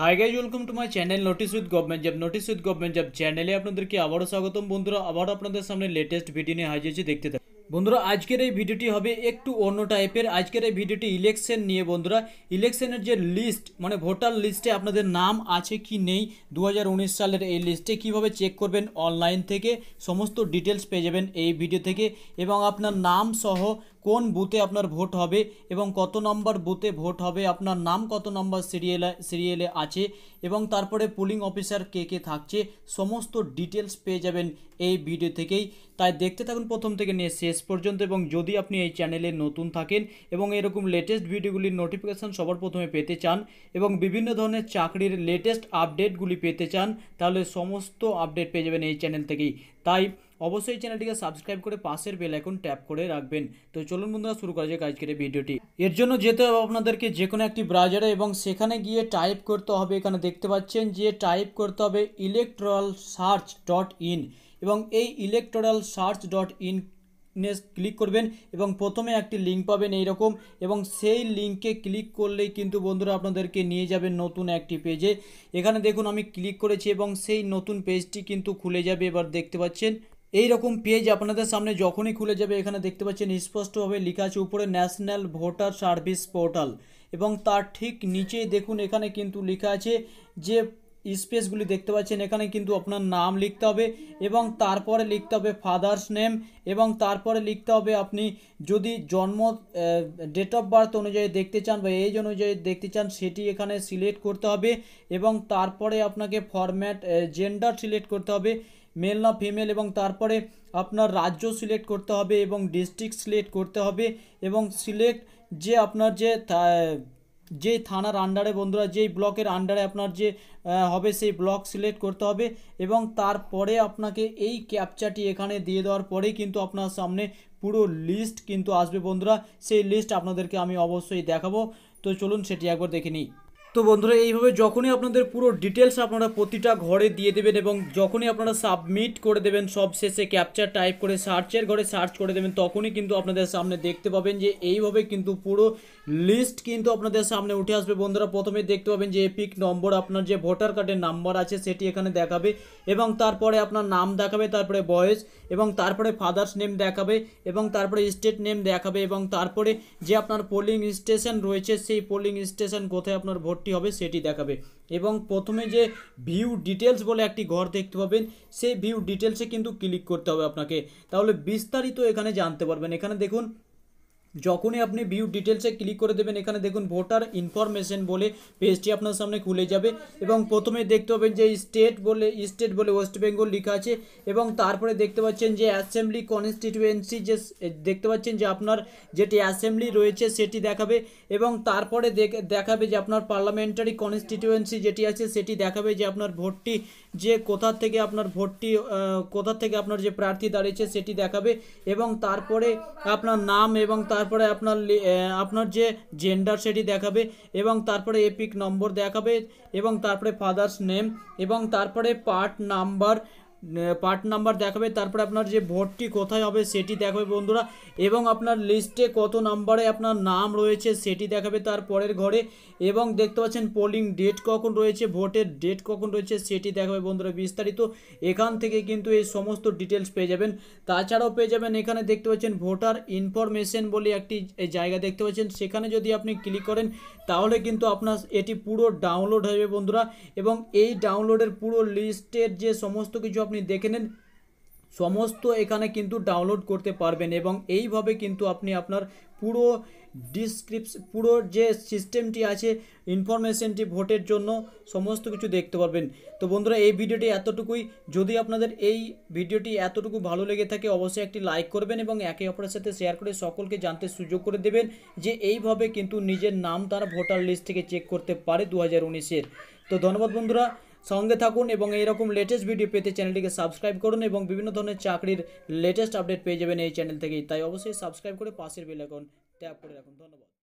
Hi guys welcome to my channel notice with government job notice with government job চ্যানেলে আপনাদেরকে আবারও স্বাগতম। বন্ধুরা, আবারও আপনাদের সামনে লেটেস্ট ভিডিও নিয়ে হাজির দেখতে থাকুন। বন্ধুরা, আজকের এই ভিডিওটি হবে একটু অন্য টাইপের আজকের এই ভিডিওটি ইলেকশন নিয়ে, বন্ধুরা। ইলেকশনের যে লিস্ট মানে ভোটার লিস্টে আপনাদের নাম আছে কি নেই দু হাজার উনিশ সালের এই লিস্টে কীভাবে চেক করবেন অনলাইন থেকে, সমস্ত ডিটেলস পেয়ে যাবেন এই ভিডিও থেকে। এবং আপনার নাম সহ কোন বুথে আপনার ভোট হবে এবং কত নম্বর বুথে ভোট হবে, আপনার নাম কত নম্বর সিরিয়ালে সিরিয়ালে আছে এবং তারপরে পুলিং অফিসার কে কে থাকছে, সমস্ত ডিটেলস পেয়ে যাবেন এই ভিডিও থেকেই। তাই দেখতে থাকুন প্রথম থেকে নিয়ে শেষ পর্যন্ত এবং যদি আপনি এই চ্যানেলে নতুন থাকেন এবং এরকম লেটেস্ট ভিডিওগুলির নোটিফিকেশান সবার প্রথমে পেতে চান এবং বিভিন্ন ধরনের চাকরির লেটেস্ট আপডেটগুলি পেতে চান, তাহলে সমস্ত আপডেট পেয়ে যাবেন এই চ্যানেল থেকেই। তাই অবশ্যই চ্যানেলটিকে সাবস্ক্রাইব করে পাশের বেল আইকন ট্যাপ করে রাখবেন। তো চলুন বন্ধুরা, শুরু করা যাক আজকের এই ভিডিওটি এর জন্য যেতে হবে আপনাদেরকে যে কোনো একটি ব্রাউজারে এবং সেখানে গিয়ে টাইপ করতে হবে। এখানে দেখতে পাচ্ছেন যে টাইপ করতে হবে ইলেকট্রাল সার্চ ডট ইন এবং এই electoral search dot in click করবেন এবং প্রথমে একটি লিঙ্ক পাবেন এইরকম এবং সেই লিঙ্কে ক্লিক করলেই কিন্তু বন্ধুরা আপনাদেরকে নিয়ে যাবেন নতুন একটি পেজে এখানে দেখুন আমি ক্লিক করেছি এবং সেই নতুন পেজটি কিন্তু খুলে যাবে এবার দেখতে পাচ্ছেন। এই রকম পেজ আপনাদের সামনে যখনই খুলে যাবে এখানে দেখতে পাচ্ছেন স্পষ্টভাবে লেখা আছে উপরে ন্যাশনাল ভোটার সার্ভিস পোর্টাল এবং তার ঠিক নিচেই দেখুন এখানে কিন্তু লেখা আছে যে স্পেসগুলি দেখতে পাচ্ছেন, এখানে কিন্তু আপনার নাম লিখতে হবে এবং তারপরে লিখতে হবে ফাদার্স নেম এবং তারপরে লিখতে হবে আপনি যদি জন্ম ডেট অফ বার্থ অনুযায়ী দেখতে চান বা এজ অনুযায়ী দেখতে চান, সেটি এখানে সিলেক্ট করতে হবে এবং তারপরে আপনাকে ফরম্যাট জেন্ডার সিলেক্ট করতে হবে মেল না ফিমেল এবং তারপরে আপনার রাজ্য সিলেক্ট করতে হবে এবং ডিস্ট্রিক্ট সিলেক্ট করতে হবে এবং সিলেক্ট যে আপনার যে যে থানার আন্ডারে বন্ধুরা, যেই ব্লকের আন্ডারে আপনার যে হবে সেই ব্লক সিলেক্ট করতে হবে এবং তারপরে আপনাকে এই ক্যাপচাটি এখানে দিয়ে দেওয়ার পরেই কিন্তু আপনার সামনে পুরো লিস্ট কিন্তু আসবে বন্ধুরা। সেই লিস্ট আপনাদেরকে আমি অবশ্যই দেখাবো। তো চলুন সেটি একবার দেখে নিই। তো বন্ধুরা, এইভাবে যখনই আপনাদের পুরো ডিটেলস আপনারা প্রতিটা ঘরে দিয়ে দেবেন এবং যখনই আপনারা সাবমিট করে দেবেন, সব শেষে ক্যাপচার টাইপ করে সার্চের ঘরে সার্চ করে দেবেন, তখনই কিন্তু আপনাদের সামনে দেখতে পাবেন যে এইভাবে কিন্তু পুরো লিস্ট কিন্তু আপনাদের সামনে উঠে আসবে। বন্ধুরা, প্রথমে দেখতে পাবেন যে এপিক নম্বর আপনার যে ভোটার কার্ডের নাম্বার আছে সেটি এখানে দেখাবে এবং তারপরে আপনার নাম দেখাবে, তারপরে বয়স এবং তারপরে ফাদার্স নেম দেখাবে এবং তারপরে স্টেট নেম দেখাবে এবং তারপরে যে আপনার পোলিং স্টেশন রয়েছে, সেই পোলিং স্টেশন কোথায় আপনার ভোটটি হবে সেটি দেখাবে। এবং প্রথমে যে ভিউ ডিটেলস বলে একটি ঘর দেখতে পাবেন, সেই ভিউ ডিটেলসে কিন্তু ক্লিক করতে হবে আপনাকে। তাহলে বিস্তারিত এখানে জানতে পারবেন। এখানে দেখুন যখনই আপনি ভিউ ডিটেলসে ক্লিক করে দেবেন, এখানে দেখুন ভোটার ইনফরমেশন বলে পেজটি আপনার সামনে খুলে যাবে এবং প্রথমে দেখতে পাবেন যে স্টেট বলে স্টেট বলে ওয়েস্ট বেঙ্গল লেখা আছে এবং তারপরে দেখতে পাচ্ছেন যে অ্যাসেম্বলি কনস্টিটিউয়েন্সি যে দেখতে পাচ্ছেন যে আপনার যেটি অ্যাসেম্বলি রয়েছে সেটি দেখাবে এবং তারপরে দেখাবে যে আপনার পার্লামেন্টারি কনস্টিটিউয়েন্সি যেটি আছে সেটি দেখাবে যে আপনার ভোটটি যে কোথা থেকে আপনার ভোটটি কোথা থেকে আপনার যে প্রার্থী দাঁড়িয়েছে সেটি দেখাবে এবং তারপরে আপনার নাম এবং তারপরে আপনার আপনার যে জেন্ডার সেটি দেখাবে এবং তারপরে এপিক নম্বর দেখাবে এবং তারপরে ফাদার্স নেম এবং তারপরে পার্ট নাম্বার পার্ট নাম্বার দেখাবে, তারপরে আপনার যে ভোটটি কোথায় হবে সেটি দেখাবে বন্ধুরা, এবং আপনার লিস্টে কত নাম্বারে আপনার নাম রয়েছে সেটি দেখাবে তার পরের ঘরে, এবং দেখতে পাচ্ছেন পোলিং ডেট কখন রয়েছে, ভোটের ডেট কখন রয়েছে সেটি দেখাবে বন্ধুরা বিস্তারিত। এখান থেকে কিন্তু এই সমস্ত ডিটেলস পেয়ে যাবেন। তাছাড়াও পেয়ে যাবেন এখানে দেখতে পাচ্ছেন ভোটার ইনফরমেশন বলে একটি জায়গা দেখতে পাচ্ছেন। সেখানে যদি আপনি ক্লিক করেন, তাহলে কিন্তু আপনার এটি পুরো ডাউনলোড হবে বন্ধুরা, এবং এই ডাউনলোডের পুরো লিস্টের যে সমস্ত কিছু আপনি দেখে নেন। সমস্ত এখানে কিন্তু ডাউনলোড করতে পারবেন এবং এইভাবে কিন্তু আপনি আপনার পুরো ডিসক্রিপস পুরো যে সিস্টেমটি আছে ইনফরমেশনটি ভোটের জন্য সমস্ত কিছু দেখতে পারবেন। তো বন্ধুরা, এই ভিডিওটি এতটুকুই। যদি আপনাদের এই ভিডিওটি এতটুকু ভালো লেগে থাকে, অবশ্যই একটি লাইক করবেন এবং একে অপরের সাথে শেয়ার করে সকলকে জানতে সুযোগ করে দেবেন যে এইভাবে কিন্তু নিজের নাম তারা ভোটার লিস্ট থেকে চেক করতে পারে দু হাজার তো ধন্যবাদ বন্ধুরা। সঙ্গে থাকুন এবং এইরকম লেটেস্ট ভিডিও পেতে চ্যানেলটিকে সাবস্ক্রাইব করুন এবং বিভিন্ন ধরনের চাকরির লেটেস্ট আপডেট পেয়ে যাবেন এই চ্যানেল থেকেই। তাই অবশ্যই সাবস্ক্রাইব করে পাশের বেল আইকন ট্যাপ করে রাখুন। ধন্যবাদ।